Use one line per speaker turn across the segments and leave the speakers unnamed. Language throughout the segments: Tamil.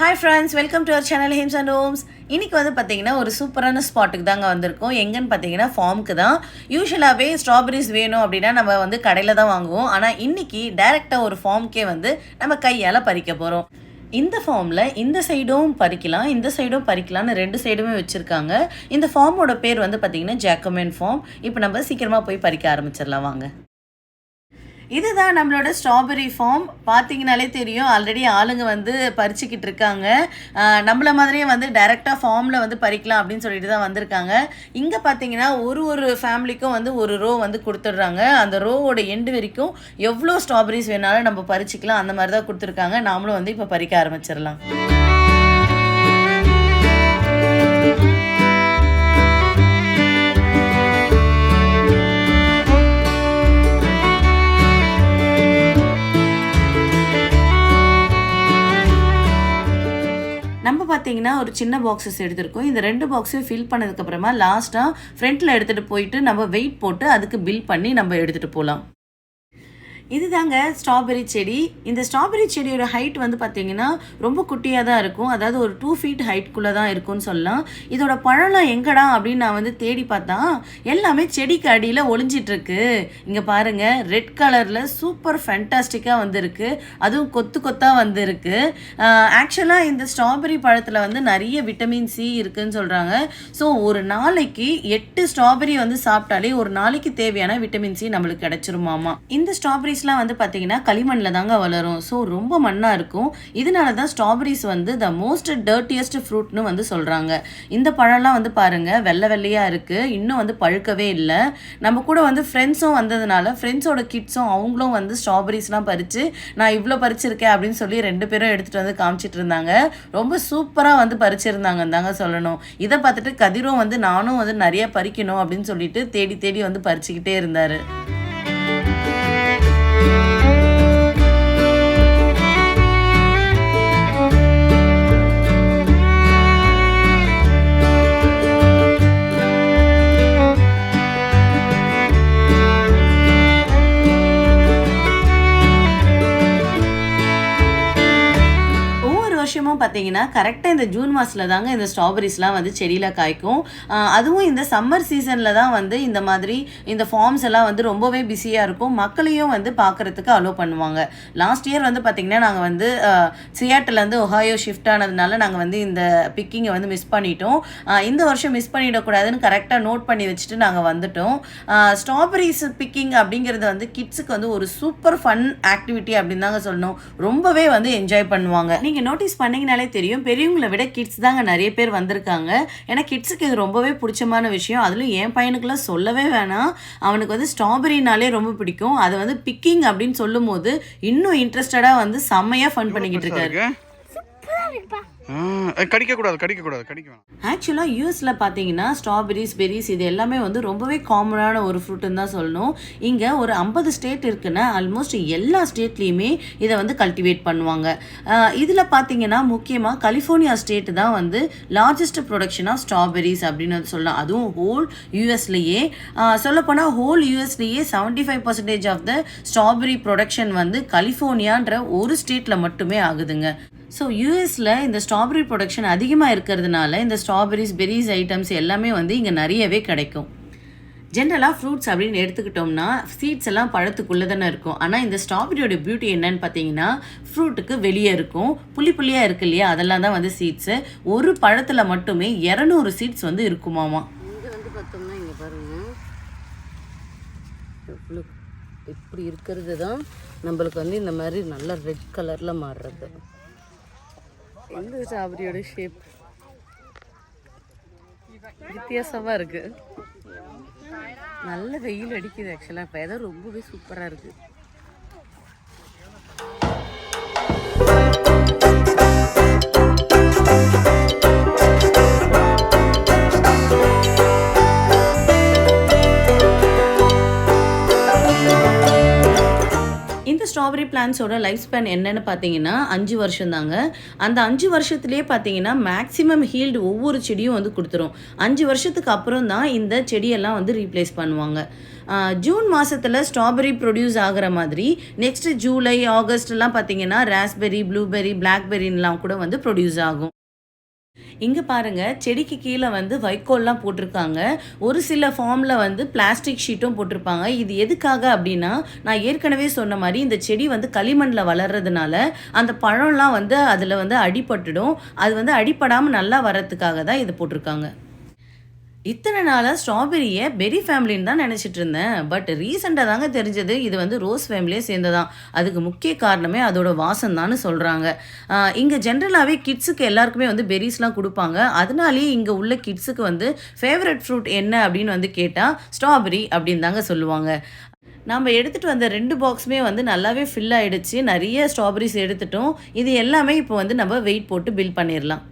Hi friends welcome to our channel Hems and homes இன்றைக்கி வந்து பார்த்திங்கன்னா ஒரு சூப்பரான ஸ்பாட்டுக்கு தாங்க வந்திருக்கோம். எங்கன்னு பார்த்தீங்கன்னா ஃபார்முக்கு தான். யூஸ்வலாகவே ஸ்ட்ராபெரிஸ் வேணும் அப்படின்னா நம்ம வந்து கடையில் தான் வாங்குவோம். ஆனால் இன்றைக்கி டைரெக்டாக ஒரு ஃபார்முக்கே வந்து நம்ம கையால் பறிக்க போகிறோம் இந்த ஃபார்மில் இந்த சைடும் பறிக்கலாம் இந்த சைடும் பறிக்கலாம்னு ரெண்டு சைடுமே வச்சுருக்காங்க. இந்த ஃபார்மோட பேர் வந்து பார்த்திங்கன்னா ஜாக்கமேன் ஃபார்ம் இப்போ நம்ம சீக்கிரமாக போய் பறிக்க ஆரம்பிச்சிடலாம். வாங்க. இதுதான் நம்மளோட ஸ்ட்ராபெரி ஃபார்ம் பார்த்தீங்கனாலே தெரியும் ஆல்ரெடி ஆளுங்க வந்து பறிச்சுக்கிட்டு இருக்காங்க. நம்மள மாதிரியே வந்து டைரெக்டாக ஃபார்மில் வந்து பறிக்கலாம் அப்படின்னு சொல்லிட்டு தான் வந்திருக்காங்க. இங்கே பார்த்தீங்கன்னா ஒரு ஒரு ஃபேமிலிக்கும் வந்து ஒரு ரோ வந்து கொடுத்துட்றாங்க. அந்த ரோவோட எண்டு வரைக்கும் எவ்வளோ ஸ்ட்ராபெரிஸ் வேணாலும் நம்ம பறிச்சுக்கலாம். அந்த மாதிரி தான் கொடுத்துருக்காங்க. நாமளும் வந்து இப்போ பறிக்க ஆரம்பிச்சிடலாம். பார்த்தீங்கன்னா ஒரு சின்ன பாக்ஸஸ் எடுத்திருக்கோம். இந்த ரெண்டு பாக்ஸையும் ஃபில் பண்ணதுக்கப்புறமா லாஸ்ட்டாக ஃப்ரண்ட்டில் எடுத்துகிட்டு போயிட்டு நம்ம வெயிட் போட்டு அதுக்கு பில் பண்ணி நம்ம எடுத்துகிட்டு போகலாம். இதுதாங்க ஸ்ட்ராபெரி செடி. இந்த ஸ்ட்ராபெரி செடியோட ஹைட் வந்து பார்த்தீங்கன்னா ரொம்ப குட்டியாக தான் இருக்கும். அதாவது ஒரு டூ ஃபீட் ஹைட்குள்ளே தான் இருக்கும்னு சொல்லலாம். இதோட பழம்லாம் எங்கடா அப்படின்னு நான் வந்து தேடி பார்த்தா எல்லாமே செடிக்கு அடியில் ஒளிஞ்சிட்ருக்கு. இங்கே பாருங்க ரெட் கலரில் சூப்பர் ஃபேண்டாஸ்டிக்காக வந்திருக்கு. அதுவும் கொத்து கொத்தாக வந்திருக்கு. ஆக்சுவலாக இந்த ஸ்ட்ராபெரி பழத்தில் வந்து நிறைய விட்டமின் சி இருக்குன்னு சொல்கிறாங்க ஸோ ஒரு நாளைக்கு எட்டு ஸ்ட்ராபெரி வந்து சாப்பிட்டாலே ஒரு நாளைக்கு தேவையான விட்டமின் சி நம்மளுக்கு கிடச்சிருமாமா. இந்த ஸ்ட்ராபெரி ஸ்ட்ராபெரிஸ்லாம் வந்து பார்த்தீங்கன்னா களிமண்ணில் தாங்க வளரும். ஸோ ரொம்ப மண்ணாக இருக்கும். இதனால தான் ஸ்ட்ராபெரிஸ் வந்து த மோஸ்ட் டர்ட்டியஸ்ட் ஃப்ரூட்னு வந்து சொல்கிறாங்க இந்த பழம்லாம் வந்து பாருங்கள் வெள்ளை வெள்ளையாக இருக்குது இன்னும் வந்து பழுக்கவே இல்லை. நம்ம கூட வந்து ஃப்ரெண்ட்ஸும் வந்ததுனால ஃப்ரெண்ட்ஸோட கிட்ஸும் அவங்களும் வந்து ஸ்ட்ராபெரிஸ்லாம் பறித்து நான் இவ்வளோ பறிச்சிருக்கேன் அப்படின்னு சொல்லி ரெண்டு பேரும் எடுத்துகிட்டு வந்து காமிச்சிட்டு இருந்தாங்க. ரொம்ப சூப்பராக வந்து பறிச்சிருந்தாங்க தாங்க சொல்லணும். இதை பார்த்துட்டு கதிரும் வந்து நானும் வந்து நிறைய பறிக்கணும் அப்படின்னு சொல்லிட்டு தேடி தேடி வந்து பறிச்சுக்கிட்டே இருந்தார். பார்த்தீங்கன்னா கரெக்டாக இந்த ஜூன் மாதத்தில் தாங்க இந்த ஸ்ட்ராபெரிஸ்லாம் வந்து செடியில் காய்க்கும். அதுவும் இந்த சம்மர் சீசனில் தான் வந்து இந்த மாதிரி இந்த ஃபார்ம்ஸ் எல்லாம் வந்து ரொம்பவே பிஸியாக இருக்கும். மக்களையும் வந்து பார்க்குறதுக்கு அலோவ் பண்ணுவாங்க. லாஸ்ட் இயர் வந்து பார்த்திங்கன்னா நாங்கள் வந்து சியாட்டிலேருந்து ஒஹாயோ ஷிஃப்ட் ஆனதுனால நாங்கள் வந்து இந்த பிக்கிங்கை வந்து மிஸ் பண்ணிட்டோம். இந்த வருஷம் மிஸ் பண்ணிடக்கூடாதுன்னு கரெக்டாக நோட் பண்ணி வச்சுட்டு நாங்கள் வந்துட்டோம். ஸ்ட்ராபெரிஸ் பிக்கிங் அப்படிங்கிறது வந்து கிட்ஸுக்கு வந்து ஒரு சூப்பர் ஃபன் ஆக்டிவிட்டி அப்படின்னு தாங்க சொல்லணும். ரொம்பவே வந்து என்ஜாய் பண்ணுவாங்க. நீங்கள் நோட்டீஸ் பண்ணிங்கனாலே தெரியும். பெரியவங்களை விட கிட்ஸ் தாங்க நிறைய பேர் வந்திருக்காங்க. ஏன்னா கிட்ஸுக்கு இது ரொம்பவே பிடிச்சமான விஷயம். அதுலயும் என் பையனுக்குலாம் சொல்லவே வேணாம். அவனுக்கு வந்து ஸ்ட்ராபெரினாலே ரொம்ப பிடிக்கும். அதை வந்து பிக்கிங் அப்படின்னு சொல்லும் போது இன்னும் இன்ட்ரெஸ்டடாக வந்து செம்மையாக ஃபன் பண்ணிக்கிட்டு இருக்காரு.
கடிக்கக்கூடாது கடிக்கக்கூடாது கடிக்க வேணாம்.
ஆக்சுவலாக யூஎஸில் பார்த்தீங்கன்னா ஸ்ட்ராபெரிஸ் பெரிஸ் இது எல்லாமே வந்து ரொம்பவே காமனான ஒரு ஃப்ரூட்டுன்னு தான் சொல்லணும். இங்கே ஒரு ஐம்பது ஸ்டேட் இருக்குன்னா ஆல்மோஸ்ட் எல்லா ஸ்டேட்லேயுமே இதை வந்து கல்டிவேட் பண்ணுவாங்க. இதில் பார்த்தீங்கன்னா முக்கியமாக கலிஃபோர்னியா ஸ்டேட் தான் வந்து லார்ஜஸ்ட் ப்ரொடக்ஷன் ஆஃப் ஸ்ட்ராபெரிஸ் அப்படின்னு வந்து சொல்லலாம். அதுவும் ஹோல் யூஎஸ்லேயே சொல்லப்போனால் whole யூஎஸ்லேயே seventy five percentage of the strawberry production வந்து கலிஃபோர்னியான்ற ஒரு ஸ்டேட்டில் மட்டுமே ஆகுதுங்க. ஸோ யூஎஸில் இந்த ஸ்ட்ராபெரி ப்ரொடக்ஷன் அதிகமாக இருக்கிறதுனால இந்த ஸ்ட்ராபெரிஸ் பெரிஸ் ஐட்டம்ஸ் எல்லாமே வந்து இங்கே நிறையவே கிடைக்கும். ஜென்ரலாக ஃப்ரூட்ஸ் அப்படின்னு எடுத்துக்கிட்டோம்னா சீட்ஸ் எல்லாம் பழத்துக்குள்ளே தானே இருக்கும். ஆனால் இந்த ஸ்ட்ராபெரியோட பியூட்டி என்னன்னு பார்த்தீங்கன்னா ஃப்ரூட்டுக்கு வெளியே இருக்கும். புள்ளி புள்ளியாக இருக்கு இல்லையா? அதெல்லாம் தான் வந்து சீட்ஸு ஒரு பழத்தில் மட்டுமே இரநூறு சீட்ஸ் வந்து இருக்குமாமா?
இங்கே வந்து பார்த்தோம்னா இங்கே பாருங்க. இப்படி இருக்கிறது தான் நம்மளுக்கு வந்து இந்த மாதிரி நல்ல ரெட் கலரில் மாறுறது. இந்த ஸ்ட்ராபெரியோட ஷேப் வித்தியாசமாக இருக்கு. நல்ல வெயில் அடிக்குது ஆக்சுவலாக இப்போ ரொம்பவே சூப்பராக இருக்குது
ஸ்ட்ராபெரி பிளான்ஸோட லைஃப் ஸ்பேன் என்னன்னு பார்த்தீங்கன்னா அஞ்சு வருஷம் தாங்க அந்த அஞ்சு வருஷத்துலேயே பார்த்தீங்கன்னா மேக்ஸிமம் ஹீல்டு ஒவ்வொரு செடியும் வந்து கொடுத்துரும். அஞ்சு வருஷத்துக்கு அப்புறம் தான் இந்த செடியெல்லாம் வந்து ரீப்ளேஸ் பண்ணுவாங்க. ஜூன் மாதத்தில் ஸ்ட்ராபெரி ப்ரொடியூஸ் ஆகிற மாதிரி நெக்ஸ்ட்டு ஜூலை ஆகஸ்ட்லாம் பார்த்தீங்கன்னா ராஸ்பெரி ப்ளூபெரி பிளாக்பெரின்லாம் கூட வந்து ப்ரொடியூஸ் ஆகும். இங்கே பாருங்க செடிக்கு கீழே வந்து வைக்கோல்லாம் போட்டிருக்காங்க. ஒரு சில ஃபார்மில் வந்து பிளாஸ்டிக் ஷீட்டும் போட்டிருப்பாங்க. இது எதுக்காக அப்படின்னா நான் ஏற்கனவே சொன்ன மாதிரி இந்த செடி வந்து களிமண்ணில் வளர்றதுனால அந்த பழம்லாம் வந்து அதில் வந்து அடிபட்டுடும். அது வந்து அடிப்படாமல் நல்லா வர்றதுக்காக தான் இது போட்டிருக்காங்க. இத்தனை நாளாக ஸ்ட்ராபெரியை பெரி ஃபேமிலின்னு தான் நினச்சிட்டு இருந்தேன். பட் ரீசெண்டாக தாங்க தெரிஞ்சது இது வந்து ரோஸ் ஃபேமிலியே சேர்ந்ததான். அதுக்கு முக்கிய காரணமே அதோட வாசம் தான் சொல்கிறாங்க இங்கே ஜென்ரலாகவே கிட்ஸுக்கு எல்லாருக்குமே வந்து பெரிஸ்லாம் கொடுப்பாங்க. அதனாலேயே இங்கே உள்ள கிட்ஸுக்கு வந்து ஃபேவரட் ஃப்ரூட் என்ன அப்படின்னு வந்து கேட்டால் ஸ்ட்ராபெரி அப்படின்னு தாங்க சொல்லுவாங்க. நம்ம எடுத்துகிட்டு வந்த ரெண்டு பாக்ஸுமே வந்து நல்லாவே ஃபில் ஆகிடுச்சு நிறைய ஸ்ட்ராபெரிஸ் எடுத்துட்டோம். இது எல்லாமே இப்போ வந்து நம்ம வெயிட் போட்டு பில் பண்ணிடலாம்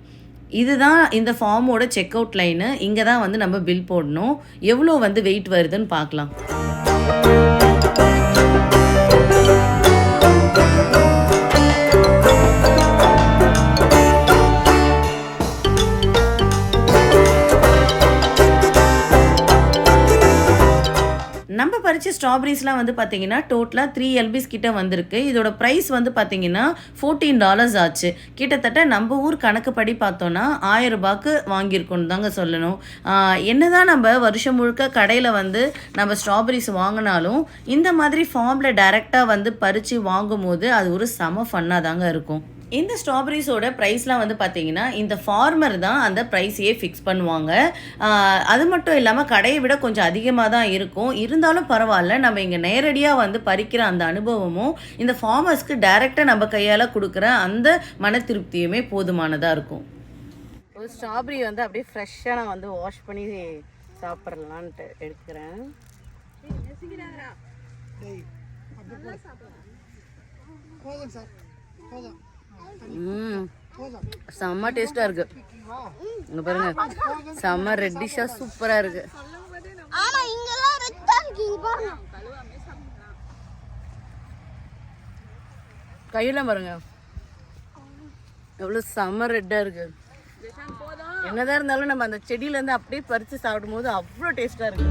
இதுதான் இந்த ஃபார்மோட செக் அவுட் லைனு இங்கே தான் வந்து நம்ம பில் போடணும். எவ்வளோ வந்து வெயிட் வருதுன்னு பார்க்கலாம். நம்ம பறிச்ச ஸ்ட்ராபெரிஸ்லாம் வந்து பார்த்தீங்கன்னா டோட்டலாக த்ரீ எல்பிஸ் கிட்ட வந்திருக்கு. இதோட ப்ரைஸ் வந்து பார்த்தீங்கன்னா ஃபோர்டீன் டாலர்ஸ் ஆச்சு. கிட்டத்தட்ட நம்ம ஊர் கணக்குப்படி பார்த்தோன்னா ஆயிரம் ரூபாய்க்கு வாங்கியிருக்கோன்னு தாங்க சொல்லணும். என்ன என்னதான் நம்ம வருஷம் முழுக்க கடையில் வந்து நம்ம ஸ்ட்ராபெரிஸ் வாங்கினாலும் இந்த மாதிரி ஃபார்மில் டைரெக்டாக வந்து பறித்து வாங்கும்போது அது ஒரு செம ஃபன்னாக தாங்க இருக்கும். இந்த ஸ்ட்ராபெரிஸோட ப்ரைஸ்லாம் வந்து பார்த்தீங்கன்னா இந்த ஃபார்மர் தான் அந்த ப்ரைஸையே ஃபிக்ஸ் பண்ணுவாங்க. அது மட்டும் இல்லாமல் கடையை விட கொஞ்சம் அதிகமாக தான் இருக்கும். இருந்தாலும் பரவாயில்ல நம்ம இங்கே நேரடியாக வந்து பறிக்கிற அந்த அனுபவமும் இந்த ஃபார்மர்ஸ்க்கு டைரெக்டாக நம்ம கையால் கொடுக்குற அந்த மன திருப்தியுமே போதுமானதாக இருக்கும்.
ஒரு ஸ்ட்ராபெரி வந்து அப்படியே ஃப்ரெஷ்ஷாக நான் வந்து வாஷ் பண்ணி சாப்பிட்றலான்ட்டு எடுக்கிறேன். ம் செம்ம டேஸ்ட்டாக இருக்கு. இங்க பாருங்க. செம்ம ரெட்டிஷாக சூப்பராக இருக்கு.
ஆமா இங்கெல்லாம் ரெட்டா இருக்கு. இங்க பாருங்க.
கையில பாருங்க. எவ்வளோ செம்ம ரெட்டாக இருக்கு. என்னதான் இருந்தாலும் நம்ம அந்த செடியிலேருந்து அப்படியே பறித்து சாப்பிடும்போது அவ்வளோ டேஸ்ட்டாக இருக்கு.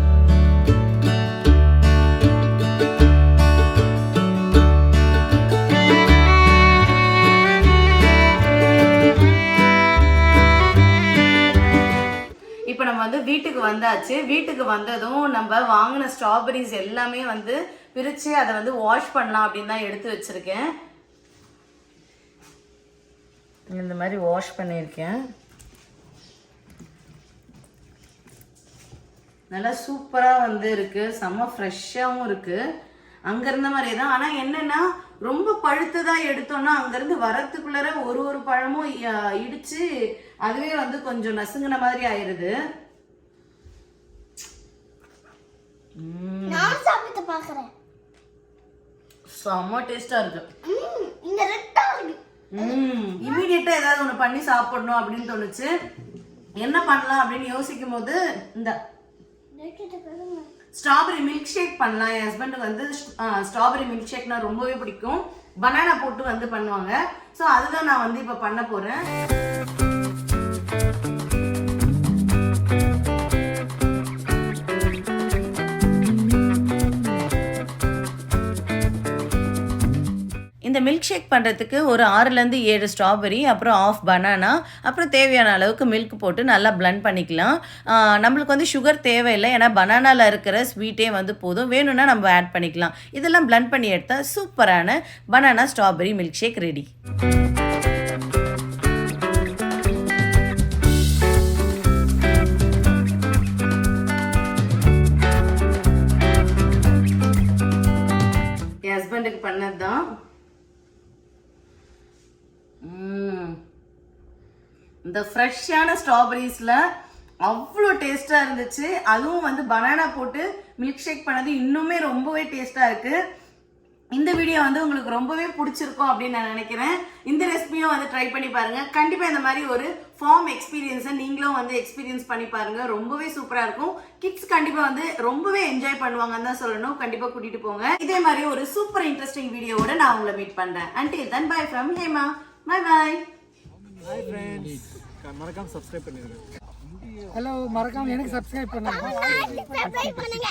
வந்தாச்சு. வீட்டுக்கு வந்ததும் நம்ம வாங்கின ஸ்ட்ராபெரிஸ் எல்லாமே வந்து பிரித்து அதை வந்து வாஷ் பண்ணலாம் அப்படின்னு தான் எடுத்து வச்சுருக்கேன். இந்த மாதிரி வாஷ் பண்ணியிருக்கேன். நல்லா சூப்பராக வந்து இருக்கு. செம்ம ஃப்ரெஷ்ஷாகவும் இருக்கு. அங்க இருந்த மாதிரியே தான். ஆனால் என்னன்னா ரொம்ப பழுத்ததா எடுத்தோம்னா அங்கேருந்து வரத்துக்குள்ளார ஒரு ஒரு பழமும் இ- இடிச்சு அதுவே வந்து கொஞ்சம் நசுங்கின மாதிரி ஆயிருது.
நான் சாப்பிட்டு பாக்குறேன்
செம்ம டேஸ்டா இருக்கு.
இங்க ரெட்டா இருக்கு.
இமீடியட்டா ஏதாவது ஒன்று பண்ணி சாப்பிடணும் அப்படின்னு தோணுச்சு. என்ன பண்ணலாம் அப்படின்னு யோசிக்கும் போது இந்த. ஸ்ட்ராபெரி மில்க் ஷேக் பண்ணலாம். என் ஹஸ்பண்டுக்கு வந்து ஸ்ட்ராபெரி மில்க் ஷேக்னா ரொம்பவே பிடிக்கும். பனானா போட்டு வந்து பண்ணுவாங்க. ஸோ அதுதான் நான் வந்து இப்போ பண்ண போகிறேன் இந்த மில்க் ஷேக் பண்ணுறதுக்கு ஒரு ஆறுலேருந்து ஏழு ஸ்ட்ராபெரி அப்புறம் ஆஃப் பனானா அப்புறம் தேவையான அளவுக்கு மில்க் போட்டு நல்லா பிளண்ட் பண்ணிக்கலாம். நம்மளுக்கு வந்து சுகர் தேவையில்லை. ஏன்னா பனானாவில் இருக்கிற ஸ்வீட்டே வந்து போதும். வேணும்னா நம்ம ஆட் பண்ணிக்கலாம். இதெல்லாம் பிளண்ட் பண்ணி எடுத்தால் சூப்பரான banana strawberry milk shake ready ஹஸ்பண்டுக்கு பண்ணது தான் இந்த ஃப்ரெஷ்ஷான ஸ்ட்ராபெரிஸில் அவ்வளோ டேஸ்ட்டாக இருந்துச்சு. அதுவும் வந்து பனானா போட்டு மில்க் ஷேக் பண்ணது இன்னுமே ரொம்பவே டேஸ்ட்டாக இருக்குது இந்த வீடியோ வந்து உங்களுக்கு ரொம்பவே பிடிச்சிருக்கும் அப்படின்னு நான் நினைக்கிறேன். இந்த ரெசிபியும் வந்து ட்ரை பண்ணி பாருங்கள் கண்டிப்பாக இந்த மாதிரி ஒரு ஃபார்ம் எக்ஸ்பீரியன்ஸை நீங்களும் வந்து எக்ஸ்பீரியன்ஸ் பண்ணி பாருங்கள் ரொம்பவே சூப்பராக இருக்கும். கிட்ஸ் கண்டிப்பாக வந்து ரொம்பவே என்ஜாய் பண்ணுவாங்கன்னு தான் சொல்லணும். கண்டிப்பாக கூட்டிகிட்டு போங்க. இதே மாதிரி ஒரு சூப்பர் இன்ட்ரெஸ்டிங் வீடியோவோட நான் உங்களை மீட் பண்ணுறேன் until then bye from Hema. Bye bye
hi friends மறக்காம சப்ஸ்கிரைப் பண்ணிடுங்க
ஹலோ மறக்காம எனக்கு சப்ஸ்கிரைப் பண்ணுங்க.
சப்ஸ்கிரைப் பண்ணுங்க.